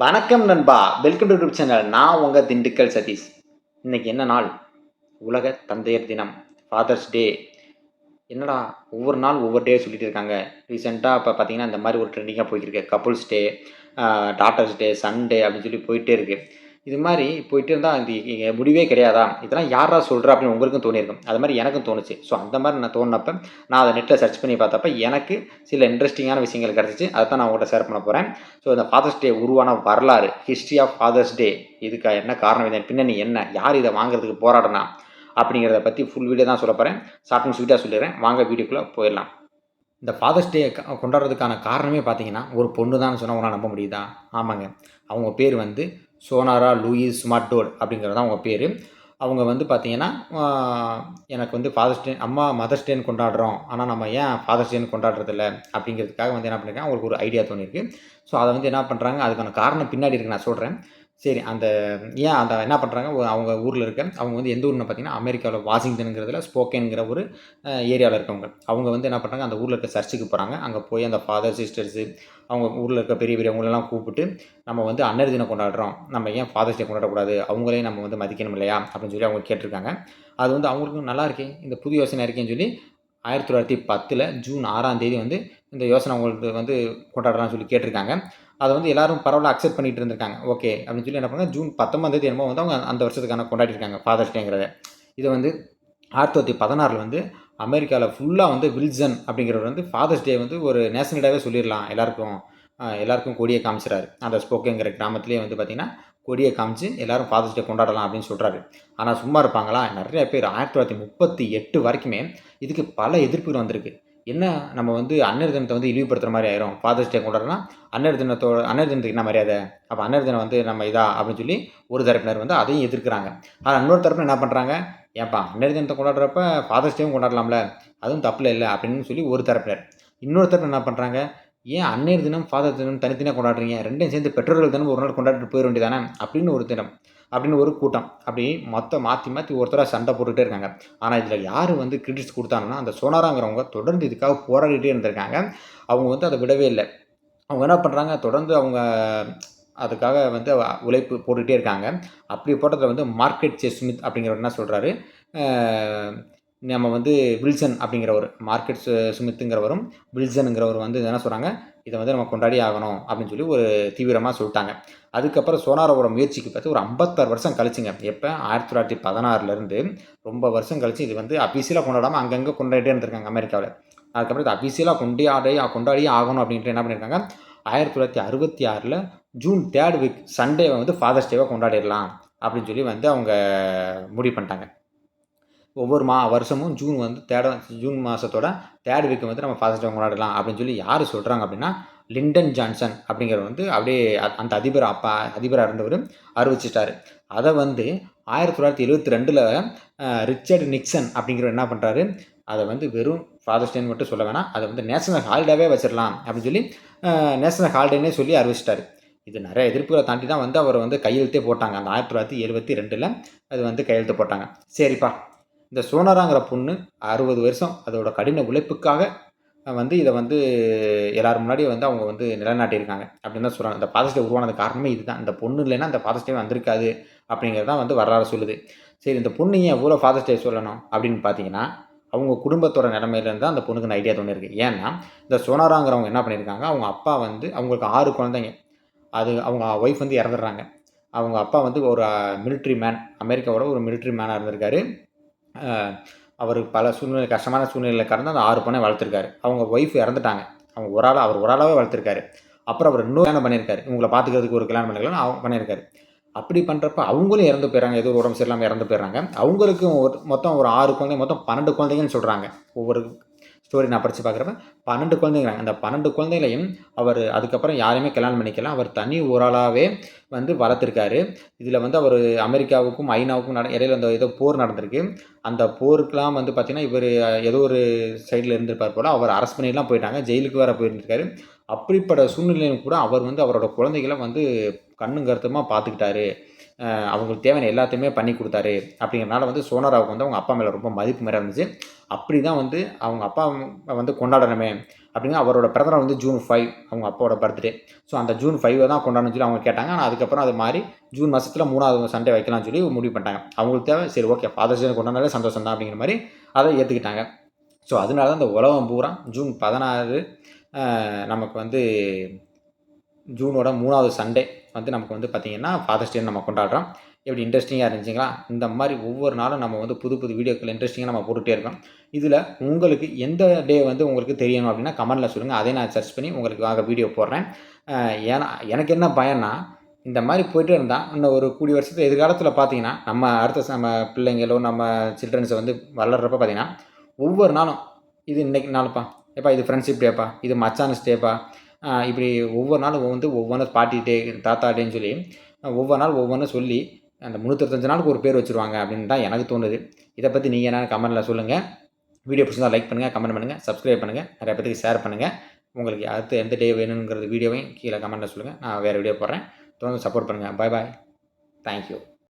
வணக்கம் நண்பா. Welcome to YouTube channel நான் உங்கள் திண்டுக்கல் சதீஷ். இன்னைக்கு என்ன நாள்? உலக தந்தையர் தினம். ஃபாதர்ஸ் டே என்னடா ஒவ்வொரு நாள் ஒவ்வொரு டே சொல்லிட்டு இருக்காங்க. ரீசெண்டாக இப்போ பார்த்தீங்கன்னா இந்த மாதிரி ஒரு ட்ரெண்டிங்காக போய்க்கிருக்கு couples day daughters day Sunday அப்படின்னு சொல்லி போயிட்டே இருக்குது இது மாதிரி போயிட்டு இருந்தால் இது முடிவே கிடையாதா? இதெல்லாம் யாரா சொல்கிறா அப்படின்னு உங்களுக்கும் தோணியிருக்கும் அது மாதிரி எனக்கும் தோணுச்சு. ஸோ அந்த மாதிரி நான் தோணுனப்ப நான் அதை நெட்டில் சர்ச் பண்ணி பார்த்தப்ப எனக்கு சில இன்ட்ரெஸ்டிங்கான விஷயங்கள் கிடச்சிச்சு. அதை தான் நான் உங்கள்கிட்ட ஷேர் பண்ண போகிறேன் ஸோ இந்த ஃபாதர்ஸ் டே உருவான வரலாறு ஹிஸ்ட்ரி ஆஃப் ஃபாதர்ஸ் டே இதுக்கு என்ன காரணம் இதன் பின்னணி என்ன யார் இதை வாங்குறதுக்கு போராடினா அப்படிங்கிறத பற்றி ஃபுல் வீடியோ தான் சொல்ல போகிறேன் ஷார்ட் அண்ட் ஸ்வீட்டாக சொல்லிடுறேன். வாங்க வீடியோக்குள்ளே போயிடலாம். இந்த ஃபாதர்ஸ் டே கொண்டாடுறதுக்கான காரணமே பார்த்தீங்கன்னா ஒரு பொண்ணு தான் சொன்னால் உங்களால் நம்ப முடியுதா? ஆமாங்க. அவங்க பேர் வந்து சோனாரா லூயிஸ் ஸ்மார்ட்டோட் அப்படிங்கிறது தான் அவங்க பேர். அவங்க வந்து பார்த்தீங்கன்னா எனக்கு வந்து ஃபாதர்ஸ் டே அம்மா மதர்ஸ் டேன்னு கொண்டாடுறோம். ஆனால் நம்ம ஏன் ஃபாதர்ஸ் டேன்னு கொண்டாடுறதில்ல? அப்படிங்கிறதுக்காக வந்து என்ன பண்ணிருக்காங்க அவங்களுக்கு ஒரு ஐடியா தோணியிருக்கு ஸோ அதை வந்து என்ன பண்ணுறாங்க அதுக்கான காரணம் பின்னாடி இருக்குது நான் சொல்கிறேன் சரி அந்த ஏன் அந்த என்ன பண்ணுறாங்க அவங்க ஊரில் இருக்க அவங்க வந்து எந்த ஊர்னு பார்த்தீங்கன்னா அமெரிக்காவில் வாஷிங்டனுங்கிறதுல ஸ்போக்கேனுங்கிற ஒரு ஏரியாவில் இருக்கவங்க. அவங்க வந்து என்ன பண்ணுறாங்க அந்த ஊரில் இருக்க சர்ச்சுக்கு போகிறாங்க அங்கே போய் அந்த ஃபாதர் சிஸ்டர்ஸு அவங்க ஊரில் இருக்க பெரிய பெரியவங்களெல்லாம் கூப்பிட்டு நம்ம வந்து அன்னர் தினம் கொண்டாடுறோம். நம்ம ஏன் ஃபாதர்ஸ் டே கொண்டாடக்கூடாது? அவங்களையும் நம்ம வந்து மதிக்கணும் இல்லையா? அப்படின்னு சொல்லி அவங்க கேட்டிருக்காங்க. அது வந்து அவங்களுக்கும் நல்லா இருக்கே. இந்த புது யோசனை இருக்கேன்னு சொல்லி ஆயிரத்தி தொள்ளாயிரத்தி பத்தில் ஜூன் ஆறாம் தேதி வந்து இந்த யோசனை அவங்களுக்கு வந்து கொண்டாடலாம்னு சொல்லி கேட்டிருக்காங்க. அதை வந்து எல்லாரும் பரவாயில்ல அக்செப்ட் பண்ணிட்டு இருந்திருக்காங்க. ஓகே அப்படின்னு சொல்லி என்ன பண்ணாங்க? ஜூன் பத்தொம்பது தேதி என்னமோ வந்து அவங்க அந்த வருஷத்துக்கான கொண்டாடிருக்காங்க ஃபாதர்ஸ் டேங்கிறத இதை வந்து ஆயிரத்தி தொள்ளாயிரத்தி பதினாறில் வந்து அமெரிக்காவில் ஃபுல்லாக வந்து வில்சன் அப்படிங்கிறவர் வந்து ஃபாதர்ஸ் டே வந்து ஒரு நேஷனலாகவே சொல்லிடலாம். எல்லாருக்கும் எல்லாருக்கும் கொடியை காமிச்சிறாரு அந்த ஸ்போக்கேங்கிற கிராமத்துலேயே வந்து பார்த்திங்கன்னா கொடியை காமிச்சு எல்லாரும் ஃபாதர்ஸ் டே கொண்டாடலாம் அப்படின்னு சொல்கிறாரு ஆனால் சும்மா இருப்பாங்களா? நிறைய பேர். ஆயிரத்தி தொள்ளாயிரத்தி முப்பத்தி எட்டு வரைக்குமே இதுக்கு பல எதிர்ப்புகள் வந்திருக்கு. என்ன நம்ம வந்து அன்னர் தினத்தை வந்து இழிவுபடுத்துகிற மாதிரி ஆயிரும். ஃபாதர்ஸ் டே கொண்டாடுறோம்னா அன்னர் தினத்தோட அன்னர் தினத்துக்கு என்ன மரியாதை அப்போ அன்னர் தினம் வந்து நம்ம இதா அப்படின்னு சொல்லி ஒரு தரப்பினர் வந்து அதையும் எதிர்க்கிறாங்க. ஆனால் இன்னொரு தரப்பினர் என்ன பண்ணுறாங்க ஏன்ப்பா அன்னர் தினத்தை கொண்டாடுறப்ப ஃபாதர்ஸ் டேவும் கொண்டாடலாம்ல. அதுவும் தப்பில் இல்லை அப்படின்னு சொல்லி ஒரு தரப்பினர். இன்னொரு தரப்பு என்ன பண்ணுறாங்க ஏன் அன்னையர் தினம் ஃபாதர் தினம் தனித்தனியாக கொண்டாடுறீங்க? ரெண்டையும் சேர்ந்து பெற்றோர்கள் தினம் ஒரு நாள் கொண்டாடிட்டு போயிட வேண்டியதானே? அப்படின்னு ஒரு தினம் அப்படின்னு ஒரு கூட்டம். அப்படி மொத்தம் மாற்றி மாற்றி ஒருத்தராக சண்டை போட்டுகிட்டே இருக்காங்க. ஆனால் இதில் யார் வந்து கிரெடிட்ஸ் கொடுத்தாங்கன்னா அந்த சோனாராங்கிறவங்க தொடர்ந்து இதுக்காக போராடிட்டே இருந்திருக்காங்க. அவங்க வந்து அதை விடவே இல்லை. அவங்க என்ன பண்ணுறாங்க தொடர்ந்து அவங்க அதுக்காக வந்து உழைப்பு போட்டுகிட்டே இருக்காங்க. அப்படி போட்டதில் வந்து மார்க்கெட் சே ஸ்மித் அப்படிங்கிறவர் என்ன சொல்கிறாரு நம்ம வந்து வில்சன் அப்படிங்கிறவர் மார்க்கெட் சுமித்துங்கிறவரும் ஸ்மித்துங்கிறவரும் வில்சனுங்கிறவர் வந்து என்ன சொல்கிறாங்க இதை வந்து நம்ம கொண்டாடி ஆகணும் அப்படின்னு சொல்லி ஒரு தீவிரமாக சொல்லிட்டாங்க. அதுக்கப்புறம் சோனாரோட முயற்சிக்கு பார்த்து ஒரு ஐம்பத்தாறு வருஷம் கழிச்சுங்க. எப்போ? ஆயிரத்தி தொள்ளாயிரத்தி பதினாறுலேருந்து ரொம்ப வருஷம் கழிச்சு இது வந்து அபிஷியலாக கொண்டாடாமல் அங்கங்கே கொண்டாடிட்டே இருந்திருக்காங்க அமெரிக்காவில். அதுக்கப்புறம் இது அஃபீஷியலாக கொண்டாடி கொண்டாடியே ஆகணும் அப்படின்ட்டு என்ன பண்ணியிருக்காங்க? ஆயிரத்தி தொள்ளாயிரத்தி அறுபத்தி ஆறில் ஜூன் தேர்ட் வீக் சண்டேவை வந்து ஃபாதர்ஸ் டேவாக கொண்டாடிடலாம் அப்படின்னு சொல்லி வந்து அவங்க முடிவு பண்ணிட்டாங்க. ஒவ்வொரு மா வருஷமும் ஜூன் வந்து தேர்ட் ஜூன் மாதத்தோட தேர்ட் வீக் வந்து நம்ம ஃபாதர்ஸ் கொண்டாடலாம் அப்படின்னு சொல்லி யார் சொல்கிறாங்க அப்படின்னா லிண்டன் ஜான்சன் அப்படிங்கிறவர் வந்து அப்படியே அ- அந்த அதிபர் அப்பா அதிபராக இருந்தவர் அறிவிச்சிட்டார். அதை வந்து ஆயிரத்தி தொள்ளாயிரத்தி எழுபத்தி ரெண்டில் ரிச்சர்ட் நிக்சன் அப்படிங்கிறவர் என்ன பண்ணுறாரு அதை வந்து வெறும் ஃபாதர்ஸ் டேன்னு மட்டும் சொல்ல வேணாம். அதை வந்து நேஷனல் ஹாலிடேவே வச்சிடலாம் அப்படின்னு சொல்லி நேஷனல் ஹாலிடேனே சொல்லி அறிவிச்சிட்டாரு. இது நிறைய எதிர்ப்புகளை தாண்டி தான் வந்து அவர் வந்து கையெழுத்தே போட்டாங்க. அந்த ஆயிரத்தி தொள்ளாயிரத்தி எழுபத்தி ரெண்டில் அது வந்து கையெழுத்து போட்டாங்க. சரிப்பா. இந்த சோனராங்கிற பொண்ணு அறுபது வருஷம் அதோட கடின உழைப்புக்காக வந்து இதை வந்து எல்லாரும் முன்னாடி வந்து அவங்க வந்து நிலைநாட்டியிருக்காங்க அப்படின்னு தான் சொல்கிறாங்க இந்த பாதஸ்டே உருவானது காரணமே இதுதான். இந்த பொண்ணு இல்லைன்னா அந்த பாதஸ்டே வந்திருக்காது அப்படிங்கிறது தான் வந்து வரலாறு சொல்லுது. சரி இந்த பொண்ணு ஏன் எவ்வளோ ஃபாதர்ஸ்டே சொல்லணும் அப்படின்னு பார்த்தீங்கன்னா அவங்க குடும்பத்தோட நிலமையிலேருந்து அந்த பொண்ணுக்கு இந்த ஐடியா தோணிருக்கு ஏன்னா இந்த சோனாராங்கிறவங்க என்ன பண்ணியிருக்காங்க அவங்க அப்பா வந்து அவங்களுக்கு ஆறு குழந்தைங்க. அது அவங்க ஒய்ஃப் வந்து இறந்துடுறாங்க. அவங்க அப்பா வந்து ஒரு மிலிட்ரி மேன் அமெரிக்காவோட ஒரு மிலிட்ரி மேனாக இருந்திருக்காரு. அவர் பல சூழ்நிலை கஷ்டமான சூழ்நிலையில் கடந்து அந்த ஆறு பொண்ணை வளர்த்துருக்காரு. அவங்க ஒய்ஃப் இறந்துட்டாங்க. அவங்க ஒரு ஆளாக அவர் ஒரு ஆளாகவே வளர்த்துருக்காரு. அப்புறம் அவர் இன்னொரு கல்யாணம் பண்ணியிருக்காரு. இவங்களை பார்த்துக்கிறதுக்கு ஒரு கல்யாணம் பண்ணிக்கலாம் அவங்க பண்ணியிருக்காரு. அப்படி பண்ணுறப்ப அவங்களும் இறந்து போயிடறாங்க ஏதோ உடம்பு சரியில்லாமல் இறந்து போயிடுறாங்க அவங்களுக்கும் ஒரு மொத்தம் ஒரு ஆறு குழந்தை மொத்தம் பன்னெண்டு குழந்தைங்கன்னு சொல்கிறாங்க ஒவ்வொரு ஸ்டோரி நான் படித்து பார்க்குறப்ப பன்னெண்டு குழந்தைங்கிறாங்க அந்த பன்னெண்டு குழந்தைகளையும் அவர் அதுக்கப்புறம் யாரையுமே கல்யாணம் பண்ணிக்கலாம் அவர் தனி ஊராளாகவே வந்து வளர்த்துருக்காரு. இதில் வந்து அவர் அமெரிக்காவுக்கும் ஐநாவுக்கும் நட இடையில அந்த ஏதோ போர் நடந்திருக்கு. அந்த போருக்கெலாம் வந்து பார்த்திங்கன்னா இவர் ஏதோ ஒரு சைடில் இருந்திருப்பார் போல். அவர் அரசு பண்ணிலாம் போயிட்டாங்க. ஜெயிலுக்கு வேறு போயிருந்திருக்காரு. அப்படிப்பட்ட சூழ்நிலையிலும் கூட அவர் வந்து அவரோட குழந்தைகளை வந்து கண்ணும் கருத்துமாக பார்த்துக்கிட்டாரு. அவங்களுக்கு தேவையான எல்லாத்தையுமே பண்ணி கொடுத்தாரு. அப்படிங்கிறனால வந்து சோனாராவுக்கு வந்து அவங்க அப்பா மேலே ரொம்ப மதிப்பு மேலே இருந்துச்சு. அப்படி தான் வந்து அவங்க அப்பா வந்து கொண்டாடணுமே அப்படின்னா அவரோட பிறந்தநாள் வந்து ஜூன் ஃபைவ் அவங்க அப்பாவோட பர்த்டே. ஸோ அந்த ஜூன் ஃபைவை தான் கொண்டாடணும்னு சொல்லி அவங்க கேட்டாங்க. ஆனால் அதுக்கப்புறம் அது மாதிரி ஜூன் மாதத்தில் மூணாவது சண்டே வைக்கலாம்னு சொல்லி முடிவு பண்ணிட்டாங்க. அவங்களுக்கு தேவை சரி ஓகே ஃபாதர்ஸ் டே கொண்டாடாலே சந்தோஷம் தான் அப்படிங்கிற மாதிரி அதை ஏற்றுக்கிட்டாங்க ஸோ அதனால தான் இந்த உலகம் பூரா ஜூன் பதினாறு நமக்கு வந்து ஜூனோட மூணாவது சண்டே வந்து நமக்கு வந்து பார்த்திங்கன்னா ஃபாதர்ஸ் டே நம்ம கொண்டாடுறோம். எப்படி இன்ட்ரெஸ்டிங்காக இருந்துச்சுங்களா? இந்த மாதிரி ஒவ்வொரு நாளும் நம்ம வந்து புது புது வீடியோக்கள் இன்ட்ரெஸ்டிங்காக நம்ம போட்டுகிட்டே இருக்கோம். இதில் உங்களுக்கு எந்த டே வந்து உங்களுக்கு தெரியணும் அப்படின்னா கமெண்ட்டில் சொல்லுங்கள் அதை நான் சர்ச் பண்ணி உங்களுக்கு வீடியோ போடுறேன். ஏன்னா எனக்கு என்ன பயம்னா இந்த மாதிரி போயிட்டு இருந்தால் இன்னும் ஒரு கூடிய வருஷத்துக்கு எதிர்காலத்தில் பார்த்தீங்கன்னா நம்ம அடுத்த நம்ம பிள்ளைங்களோ நம்ம சில்ட்ரன்ஸை வந்து வளர்கிறப்ப பார்த்தீங்கன்னா ஒவ்வொரு நாளும் இது இன்றைக்கி நாளுப்பா. ஏப்பா இது ஃப்ரெண்ட்ஷிப் டேப்பா இது மச்சானஸ் டேப்பா இப்படி ஒவ்வொரு நாளும் வந்து ஒவ்வொன்றும் பாட்டி டே தாத்தா டேன்னு சொல்லி ஒவ்வொரு நாள் ஒவ்வொன்றும் சொல்லி அந்த முந்நூற்றஞ்சு நாளுக்கு ஒரு பேர் வச்சுருவாங்க அப்படின்னு தான் எனக்கு தோணுது. இதை பற்றி நீங்கள் என்ன கமெண்ட்டில் சொல்லுங்கள் வீடியோ பிடிச்சிருந்தா லைக் பண்ணுங்கள் கமெண்ட் பண்ணுங்கள் சப்ஸ்கிரைப் பண்ணுங்கள் நிறைய பேருக்கு ஷேர் பண்ணுங்கள் உங்களுக்கு அடுத்து எந்த டே வேணுங்கிறது வீடியோவையும் கீழே கமெண்ட்டில் சொல்லுங்கள் நான் வேறு வீடியோ போடுறேன். தொடர்ந்து சப்போர்ட் பண்ணுங்கள் பாய் பாய் தேங்க்யூ